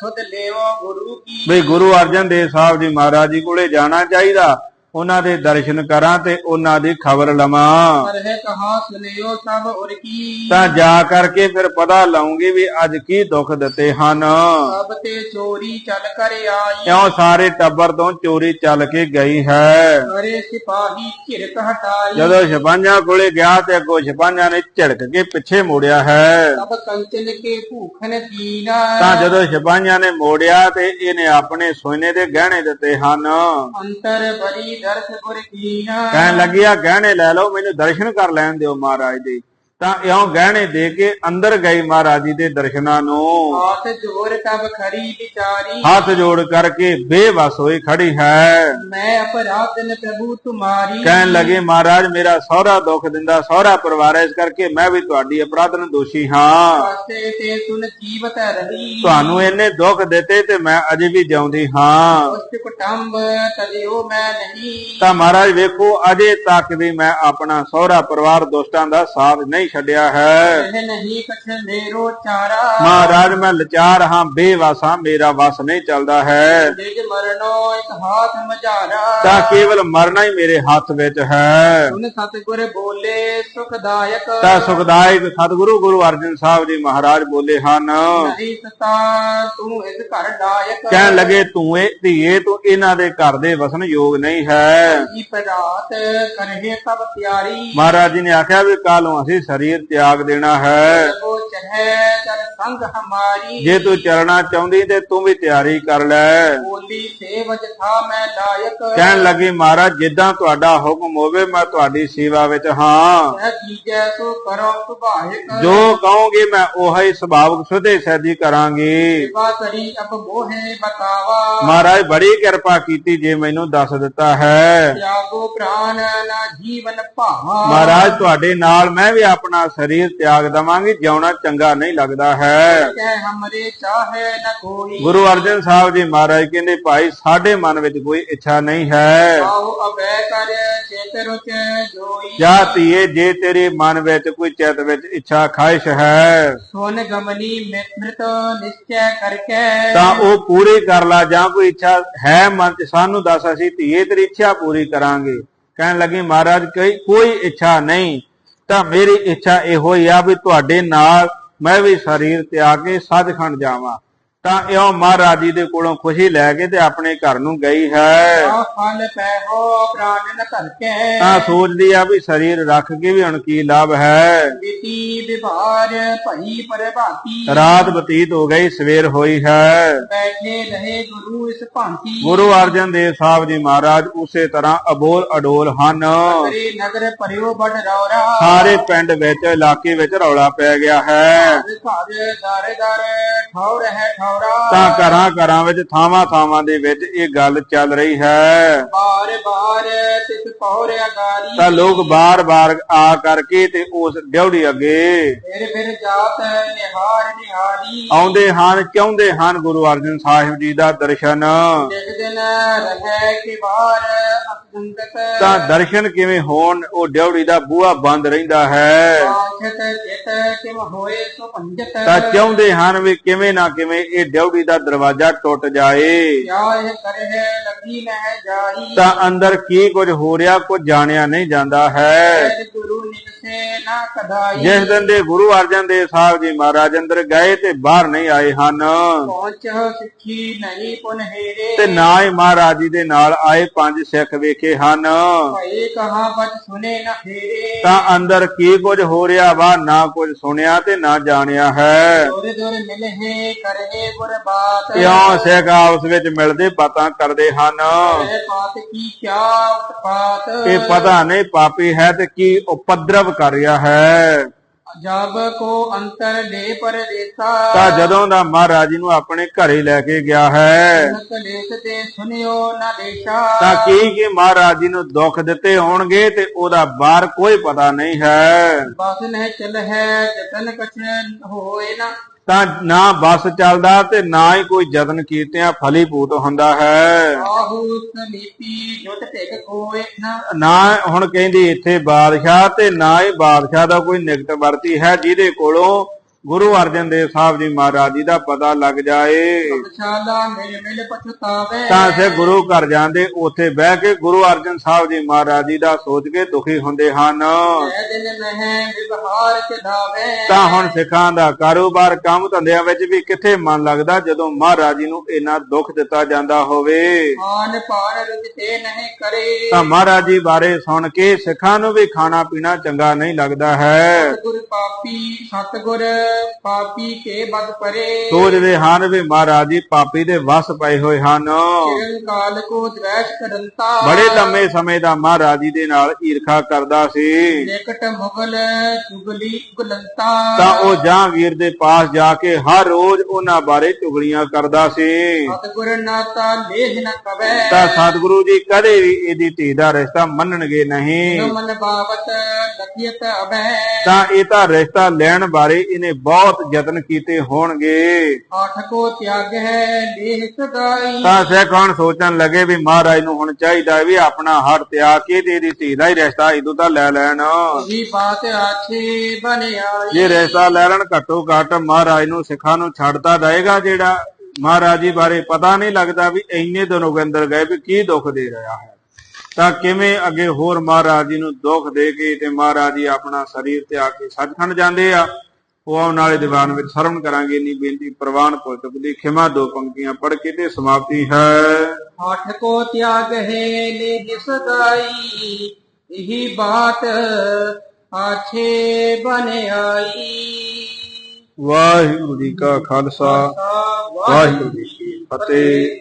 ਸੁਧ ਲੇਵੋ ਗੁਰੂ ਕੀ। ਵੀ ਗੁਰੂ ਅਰਜਨ ਦੇਵ ਸਾਹਿਬ ਜੀ ਮਹਾਰਾਜ ਜੀ ਕੋਲੇ ਜਾਣਾ ਚਾਹੀਦਾ। ਉਹਨਾਂ ਦੇ ਦਰਸ਼ਨ ਕਰਾਂ ਤੇ ਉਹਨਾਂ ਦੀ ਖਬਰ ਲਵਾਂ। ਪਰ ਹੈ ਕਹਾ ਸੁਨਿਓ ਸਭ ਉਰ ਕੀ। ਤਾਂ ਜਾ ਕਰਕੇ ਫਿਰ ਪਤਾ ਲਾਉਂਗੀ ਵੀ ਅੱਜ ਕੀ ਦੁੱਖ ਦਿੱਤੇ ਹਨ। ਸਭ ਤੇ ਚੋਰੀ ਚੱਲ ਕਰ ਆਈ। ਕਿਉਂ ਸਾਰੇ ਟੱਬਰ ਤੋਂ ਚੋਰੀ ਚੱਲ ਕੇ ਗਈ ਹੈ? ਸਿਪਾਹੀ ਹਟਾਈ। ਜਦੋਂ ਸਿਪਾਹੀਆਂ ਕੋਲੇ ਗਿਆ ਤੇ ਅੱਗੋਂ ਸਿਪਾਹੀਆਂ ਨੇ ਝੜਕ ਕੇ ਪਿੱਛੇ ਮੋੜਿਆ ਹੈ। ਸਭ ਕੰਚਨ ਕੇ ਭੂਖਨ ਦੀਨਾ ਤਾਂ ਜਦੋਂ ਸਿਪਾਹੀਆਂ ਨੇ ਮੋੜਿਆ ਤੇ ਇਹਨੇ ਆਪਣੇ ਸੋਨੇ ਦੇ ਗਹਿਣੇ ਦਿੱਤੇ ਹਨ। ਅੰਤਰ ਬਰੀ ਦਰਸ ਗੁਰ ਕੀਨਾ। ਕਹਿਣ ਲੱਗਿਆ ਗਹਿਣੇ ਲੈ ਲਓ, ਮੈਨੂੰ ਦਰਸ਼ਨ ਕਰ ਲੈਣ ਦਿਓ ਮਹਾਰਾਜ ਦੇ। ਤਾਂ ਇਉਂ ਗਹਿਣੇ ਦੇ ਕੇ ਅੰਦਰ ਗਈ ਮਹਾਰਾਜ ਜੀ ਦੇ ਦਰਸ਼ਨਾਂ ਨੂੰ। ਆਸ ਜੋਰ ਤਬ ਖਰੀ ਵਿਚਾਰੀ। ਹੱਥ ਜੋੜ ਕਰਕੇ ਬੇਵਸ ਹੋਈ ਖੜੀ ਹੈ। ਮੈਂ ਅਪਰਾਧਨ ਪ੍ਰਭੂ ਤੁਮਾਰੀ। ਕਹਿਣ ਲੱਗੇ ਮਹਾਰਾਜ ਮੇਰਾ ਸਹੁਰਾ ਦੁੱਖ ਦਿੰਦਾ ਸਹੁਰਾ ਪਰਿਵਾਰ ਇਸ ਕਰਕੇ ਮੈਂ ਵੀ ਤੁਹਾਡੀ ਅਪਰਾਧਨ ਦੋਸ਼ੀ ਹਾਂ। ਪਾਸੇ ਤੇ ਸੁਨ ਜੀਵਤ ਰਹੀ। ਤੁਹਾਨੂੰ ਇੰਨੇ ਦੁੱਖ ਦਿੱਤੇ ਤੇ ਮੈਂ ਅਜੇ ਵੀ ਜਿਉਂਦੀ ਹਾਂ। ਉਸ ਕੁਟੰਬ ਤਲਿਓ ਮੈਂ ਨਹੀਂ। ਤਾਂ ਮਹਾਰਾਜ ਵੇਖੋ ਅਜੇ ਤੱਕ ਵੀ ਮੈਂ ਆਪਣਾ ਸਹੁਰਾ ਪਰਿਵਾਰ ਦੋਸਤਾਂ ਦਾ ਸਾਥ ਨਹੀਂ ਛੱਡਿਆ ਹੈ। ਇਹ ਨਹੀਂ ਕਛ ਮੇਰੋ ਚਾਰਾ। ਮਹਾਰਾਜ ਮੈਂ ਲਾਚਾਰ ਹਾਂ ਬੇਵਸ ਹਾਂ ਮੇਰਾ ਵਸ ਨਹੀਂ ਚੱਲਦਾ ਹੈ। ਨਿਜ ਮਰਨੋ ਇੱਕ ਹਾਥ ਮਝਾਰਾ। ਤਾਂ ਕੇਵਲ ਮਰਨਾ ਹੀ ਮੇਰੇ ਹੱਥ ਵਿੱਚ ਹੈ। ਸੁਨ ਸਤਿਗੁਰ ਬੋਲੇ ਸੁਖਦਾਇਕ। ਤਾਂ ਸੁਖਦਾਇਕ ਸਤਿਗੁਰੂ ਗੁਰੂ ਅਰਜਨ ਸਾਹਿਬ ਜੀ ਮਹਾਰਾਜ ਬੋਲੇ ਹਨ। ਨਹੀਂ ਸਤਾ ਤੂੰ ਇਸ ਘਰ ਦਾਇਕ। ਕਹਿਣ ਲੱਗੇ ਤੂੰ ਇਹ ਧੀਏ ਤੂੰ ਇਹਨਾਂ ਦੇ ਘਰ ਦੇ ਵਸਣ ਯੋਗ ਨਹੀਂ ਹੈ। ਜੀ ਪਰਾਤ ਕਰਹਿ ਸਭ ਤਿਆਰੀ ਮਹਾਰਾਜ ਜੀ ਨੇ ਆਖਿਆ ਵੀ ਕੱਲੋਂ ਅਸੀਂ ਸਰੀਰ ਤਿਆਗ ਦੇਣਾ ਹੈ। ਜੇ ਤੂੰ ਚੱਲਣਾ ਚਾਹੁੰਦੀ ਤੇ ਤੂੰ ਵੀ ਤਿਆਰੀ ਕਰ ਲੈ। ਬੋਲੀ ਸੇਵਜ ਥਾ ਮੈਂ ਲਾਇਕ। ਕਹਿਣ ਲੱਗੀ ਮਹਾਰਾਜ ਜਿੱਦਾਂ ਤੁਹਾਡਾ ਹੁਕਮ ਹੋਵੇ ਮੈਂ ਤੁਹਾਡੀ ਸੇਵਾ ਵਿੱਚ ਹਾਂ। ਜੋ ਕਹੋਗੇ ਮੈਂ ਉਹੀ ਸੁਭਾਵਕ ਸੁਧੇ ਸੈਦੀ ਕਰਾਂਗੀ। ਸੇਵਾ ਕਰੀ ਅਬ ਮੋਹੇ ਬਤਾਵਾ। ਮਹਾਰਾਜ ਬੜੀ ਕਿਰਪਾ ਕੀਤੀ ਜੇ ਮੈਨੂੰ ਦੱਸ ਦਿੱਤਾ ਹੈ। ਤਿਆਗੋ ਪ੍ਰਾਨ ਨਾ ਜੀਵਨ ਭਾਵਾ। ਮਹਾਰਾਜ ਤੁਹਾਡੇ ਨਾਲ ਮੈਂ ਵੀ ਆਪਣਾ ਸਰੀਰ ਤਿਆਗ ਦਵਾਂਗੀ ਜਿਉਣਾ ਚੰਗਾ ਨਹੀਂ ਲੱਗਦਾ ਹੈ। ਕਹਿ ਹਮਰੇ ਚਾਹੇ ਨ ਕੋਈ। ਗੁਰੂ ਅਰਜਨ ਸਾਹਿਬ ਜੀ ਮਹਾਰਾਜ ਕਹਿੰਦੇ ਭਾਈ ਸਾਡੇ ਮਨ ਵਿੱਚ ਕੋਈ ਇੱਛਾ ਨਹੀਂ ਹੈ। ਆਓ ਅਬੈ ਕਰ ਚੇਤ ਰੁਚ ਜੋਈ। ਜਾ ਧੀਏ ਜੇ ਤੇਰੇ ਮਨ ਵਿੱਚ ਕੋਈ ਚਿੱਤ ਵਿੱਚ ਇੱਛਾ ਖਾਹਿਸ਼ ਹੈ। ਸੋਨ ਗਮਨੀ ਮਿਤ੍ਰਤ ਨਿਸ਼ਚੈ ਕਰਕੇ। ਤਾਂ ਉਹ ਪੂਰੀ ਕਰ ਲਾ ਜਾਂ ਕੋਈ ਇੱਛਾ ਹੈ ਮਨ ਚ? ਸਾਨੂੰ ਦੱਸ ਅਸੀਂ ਧੀਏ ਤੇਰੀ ਇੱਛਾ ਪੂਰੀ ਕਰਾਂਗੇ। ਕਹਿਣ ਲੱਗੀ ਮਹਾਰਾਜ ਕੋਈ ਇੱਛਾ ਨਹੀਂ। ਤਾਂ ਮੇਰੀ ਇੱਛਾ ਇਹੋ ਹੀ ਆ ਵੀ ਤੁਹਾਡੇ ਨਾਲ ਮੈਂ ਵੀ ਸਰੀਰ ਤਿਆਗ ਕੇ ਸੱਚਖੰਡ ਜਾਵਾਂ। ਤਾਂ ਇਉਂ ਮਹਾਰਾਜ ਜੀ ਦੇ ਕੋਲੋਂ ਖੁਸ਼ੀ ਲੈ ਕੇ ਤੇ ਆਪਣੇ ਘਰ ਨੂੰ ਗਈ ਹੈ। ਆ ਫਲ ਪੈ ਹੋ ਪ੍ਰਾਨ ਨ ਧਰਕੇ ਤਾਂ ਸੋਚਦੀ ਆ ਵੀ ਸਰੀਰ ਰੱਖ ਕੇ ਵੀ ਹੁਣ ਕੀ ਲਾਭ ਹੈ। ਬਿਤੀ ਵਿਭਾਰ ਭਈ ਪਰਭਾਤੀ। ਰਾਤ ਬਤੀਤ ਹੋ ਗਈ ਸਵੇਰ ਹੋਈ ਹੈ। ਬੈਠੇ ਰਹੇ ਗੁਰੂ ਇਸ ਭਾਂਤੀ। ਗੁਰੂ ਅਰਜਨ ਦੇਵ ਸਾਹਿਬ ਜੀ ਮਹਾਰਾਜ ਉਸੇ ਤਰ੍ਹਾਂ ਅਬੋਲ ਅਡੋਲ ਹਨ। ਕਰੇ ਨਗਰ ਪਰਿਓ ਬੜ ਰੌਰਾ। ਸਾਰੇ ਪਿੰਡ ਵਿੱਚ ਇਲਾਕੇ ਵਿੱਚ ਰੌਲਾ ਪੈ ਗਿਆ ਹੈ। ਘਰ ਦਰ ਦਰ ਠੌਰ ਹੈ ਠੌਰਾ ਤਾਂ ਘਰਾਂ ਘਰਾਂ ਵਿੱਚ ਥਾਵਾਂ ਥਾਵਾਂ ਦੇ ਵਿੱਚ ਇਹ ਗੱਲ ਚੱਲ ਰਹੀ ਹੈ। ਬਾਰ ਬਾਰ ਤਿਸ ਪੌਰ ਅਗਾਰੀ ਤਾਂ ਲੋਕ ਬਾਰ-ਬਾਰ ਆ ਕਰਕੇ ਤੇ ਉਸ ਡਿਉੜੀ ਅੱਗੇ ਫਿਰ ਫਿਰ ਜਾਤ ਨਿਹਾਰ ਨਿਹਾਰੀ। ਆਉਂਦੇ ਹਨ ਚਾਹੁੰਦੇ ਹਨ ਗੁਰੂ ਅਰਜਨ ਸਾਹਿਬ ਜੀ ਦਾ ਦਰਸ਼ਨ। ਦਿਨ ਰਹਿ ਕਿ ਤਾਂ ਦਰਸ਼ਨ ਕਿਵੇਂ ਹੋਣ ਉਹ ਡਿਉੜੀ ਦਾ ਬੂਹਾ ਬੰਦ ਰਹਿੰਦਾ ਹੈ। ਤਾਂ ਚਾਹੁੰਦੇ ਹਨ ਵੀ ਕਿਵੇਂ ਨਾ ਕਿਵੇਂ ਇਹ ਡਿਉੜੀ ਦਾ ਦਰਵਾਜ਼ਾ ਟੁੱਟ ਜਾਏ। ਕਿਆ ਇਹ ਕਰੇ ਲੱਗੀ ਨਹਿ ਜਾਈ ਤਾਂ ਅੰਦਰ ਕੀ ਕੁਝ ਹੋ ਰਿਹਾ ਕੁਝ ਜਾਣਿਆ ਨਹੀਂ ਜਾਂਦਾ ਹੈ। ਗੁਰੂ ਜਿਸ ਦਿਨ ਦੇ ਗੁਰੂ ਅਰਜਨ ਦੇਵ ਸਾਹਿਬ ਜੀ ਮਹਾਰਾਜ ਅੰਦਰ ਗਏ ਤੇ ਬਾਹਰ ਨਹੀਂ ਆਏ ਹਨ। ਤੇ ਨਾ ਹੀ ਮਹਾਰਾਜ ਜੀ ਦੇ ਨਾਲ ਆਏ ਪੰਜ ਸਿੱਖ ਵੇਖੇ ਹਨ। ਭਏ ਕਹਾ ਬਚ ਸੁਨੇ ਨਾ ਫੇਰੇ। ਤਾਂ ਅੰਦਰ ਕੀ ਕੁਝ ਹੋ ਰਿਹਾ ਵਾ ਨਾ ਕੁਝ ਸੁਣਿਆ ਤੇ ਨਾ ਜਾਣਿਆ ਹੈ। ਦੁਰ ਦੁਰ ਮਿਲਹਿ ਕਰਹਿ ਗੁਰ ਬਾਤ ਕਿਉਂ ਸਿੱਖ ਆਪਸ ਵਿੱਚ ਮਿਲਦੇ ਬਾਤਾਂ ਕਰਦੇ ਹਨ। ਇਹ ਪਾਤ ਕੀ ਕਿਆ ਉਤਪਾਤ। ਇਹ ਪਤਾ ਨਹੀਂ ਪਾਪੀ ਹੈ ਤੇ ਕੀ ਉਪਦਰਵ ਕਰ ਰਿਹਾ ਹੈ। ਜਬ ਕੋ ਅੰਤਰ ਦੇ ਪਰਦੇਸਾ ਤਾਂ ਜਦੋਂ ਦਾ ਮਹਾਰਾਜ ਜੀ ਨੂੰ ਆਪਣੇ ਘਰੇ ਲੈ ਕੇ ਗਿਆ ਹੈ। ਕਲੇਸ਼ ਤੇ ਸੁਨਿਓ ਨਾ ਦੇਸ਼ਾ ਤਾਂ ਕੀ ਕੀ ਮਹਾਰਾਜ ਜੀ ਨੂੰ ਦੁੱਖ ਦਿੱਤੇ ਹੋਣਗੇ ਤੇ ਉਹਦਾ ਬਾਹਰ ਕੋਈ ਪਤਾ ਨਹੀਂ ਹੈ। ਬਸ ਨਹਿ ਚਲ ਹੈ ਜਤਨ ਕਛ ਹੋਏ ਨਾ। ਤਾਂ ਨਾ ਬੱਸ ਚੱਲਦਾ ਤੇ ਨਾ ਹੀ ਕੋਈ ਯਤਨ ਕੀਤਿਆਂ ਫਲੀਭੂਤ ਹੁੰਦਾ ਹੈ। ਆਹੂ ਜੁਟ ਟਿਕ ਨਾ ਹੁਣ ਕਹਿੰਦੀ ਇੱਥੇ ਬਾਦਸ਼ਾਹ ਤੇ ਨਾ ਹੀ ਬਾਦਸ਼ਾਹ ਦਾ ਕੋਈ ਨਿਕਟ ਵਰਤੀ ਹੈ ਜਿਹਦੇ ਕੋਲੋਂ ਗੁਰੂ ਅਰਜਨ ਦੇਵ ਸਾਹਿਬ ਜੀ ਮਹਾਰਾਜ ਜੀ ਦਾ ਪਤਾ ਲੱਗ ਜਾਏ। ਸ਼ਾਲਾ ਪਛਤਾਵੇ। ਤਾਂ ਸੇ ਗੁਰੂ ਘਰ ਜਾਂਦੇ ਉੱਥੇ ਬਹਿ ਕੇ ਗੁਰੂ ਅਰਜਨ ਸਾਹਿਬ ਜੀ ਮਹਾਰਾਜ ਜੀ ਦਾ ਸੋਚ ਕੇ ਦੁਖੀ ਹੁੰਦੇ ਹਨ। ਤਾਂ ਹੁਣ ਸਿੱਖਾਂ ਦਾ ਕਾਰੋਬਾਰ ਕੰਮ ਧੰਦਿਆਂ ਵਿੱਚ ਵੀ ਕਿੱਥੇ ਮਨ ਲੱਗਦਾ ਜਦੋਂ ਮਹਾਰਾਜ ਜੀ ਨੂੰ ਇੰਨਾ ਦੁੱਖ ਦਿੱਤਾ ਜਾਂਦਾ ਹੋਵੇ। ਆਨ ਨਹੀਂ ਕਰੇ। ਤਾਂ ਮਹਾਰਾਜ ਜੀ ਬਾਰੇ ਸੁਣ ਕੇ ਸਿੱਖਾਂ ਨੂੰ ਵੀ ਖਾਣਾ ਪੀਣਾ ਚੰਗਾ ਨਹੀਂ ਲੱਗਦਾ ਹੈ। ਪਾਪੀ ਸਤਗੁਰ। ਪਾਪੀ ਕੇ ਬਦ ਪਰੇ। ਸੋਚਦੇ ਹਨ ਵੀ ਮਹਾਰਾਜ ਜੀ ਪਾਪੀ ਦੇ ਵਸ ਪਏ ਹੋਏ ਹਨ। ਕਾਲ ਕੋ ਦਵੈਸ਼ ਕਰੰਤਾ। ਬੜੇ ਲੰਮੇ ਸਮੇਂ ਦਾ ਮਹਾਰਾਜ ਜੀ ਦੇ ਨਾਲ ਈਰਖਾ ਕਰਦਾ ਸੀ। ਨਿਕਟ ਮੁਗਲ ਚੁਗਲੀ ਗੁਲੰਤਾ ਤਾਂ ਉਹ ਜਹਾਂਗੀਰ ਦੇ ਪਾਸ ਜਾ ਕੇ ਹਰ ਰੋਜ਼ ਉਹਨਾਂ ਬਾਰੇ ਚੁਗਲੀਆਂ ਕਰਦਾ ਸੀ। ਸਤਗੁਰ ਨਾਤਾ ਲੇਹ ਨ ਕਵੈ। ਤਾਂ ਸਤਿਗੁਰੂ ਜੀ ਕਦੇ ਵੀ ਇਹਦੀ ਧੀ ਦਾ ਰਿਸ਼ਤਾ ਮੰਨਣਗੇ ਨਹੀਂ। ਮਨ ਬਾਵਤ ਲਖੀਤ ਅਬੈ ਤਾਂ ਇਹ ਤਾਂ ਰਿਸ਼ਤਾ ਲੈਣ ਬਾਰੇ ਇਹਨੇ ਬਹੁਤ ਯਤਨ ਕੀਤੇ ਹੋਣਗੇ। ਆਠ ਕੋ ਤਿਆਗ ਹੈ ਲੇਹ ਸਦਾਈ। ਤਾਂ ਸਿੱਖ ਹੁਣ ਸੋਚਣ ਲੱਗੇ ਵੀ ਮਹਾਰਾਜ ਨੂੰ ਹੁਣ ਚਾਹੀਦਾ ਵੀ ਆਪਣਾ ਹੱਥ ਤਿਆਗ ਕੇ ਤੇ ਇਹਦੀ ਧੀ ਦਾ ਹੀ ਰਿਸ਼ਤਾ ਇਦੋਂ ਤਾਂ ਲੈ ਲੈਣ। ਜੀ ਬਾਤ ਆਛੀ ਬਨ ਆਈ ਜੇ ਰਿਸ਼ਤਾ ਲੈ ਲੈਣ ਘੱਟੋ ਘੱਟ ਮਹਾਰਾਜ ਨੂੰ ਸਿੱਖਾਂ ਨੂੰ ਛੱਡਤਾ ਜਾਏਗਾ ਜਿਹੜਾ ਮਹਾਰਾਜ ਜੀ ਬਾਰੇ ਪਤਾ ਨਹੀਂ ਲੱਗਦਾ ਵੀ ਇੰਨੇ ਦਿਨ ਹੋ ਗਏ ਅੰਦਰ ਗਏ ਵੀ ਕੀ ਦੁੱਖ ਦੇ ਰਿਹਾ ਹੈ। ਤਾਂ ਕਿਵੇਂ ਅੱਗੇ ਹੋਰ ਮਹਾਰਾਜ ਜੀ ਨੂੰ ਦੁੱਖ ਦੇ ਕੇ ਤੇ ਮਹਾਰਾਜ ਜੀ ਆਪਣਾ ਸਰੀਰ ਤਿਆਗ ਕੇ ਸੱਚਖੰਡ ਜਾਂਦੇ ਆ। ਉਹ ਆਉਣ ਵਾਲੇ ਦੀਵਾਨ ਵਿੱਚ ਸਰਵਣ ਕਰਾਂਗੇ ਇੰਨੀ ਬੇਨਤੀ ਪ੍ਰਵਾਨ ਪੁਰ ਚੁੱਕਦੀ ਖਿਮਾ ਦੋ ਪੰਕਤੀਆਂ ਪੜ੍ਹ ਕੇ ਤੇ ਸਮਾਪਤੀ ਹੈ। ਆਠ ਕੋ ਤਿਆਗ ਹੈ ਲੇਹ ਸਦਾਈ ਇਹੀ ਬਾਤ ਆਛੇ ਬਨ ਆਈ ਵਾਹਿਗੁਰੂ ਜੀ ਕਾ ਖਾਲਸਾ ਵਾਹਿਗੁਰੂ ਜੀ ਕੀ ਫਤਿਹ।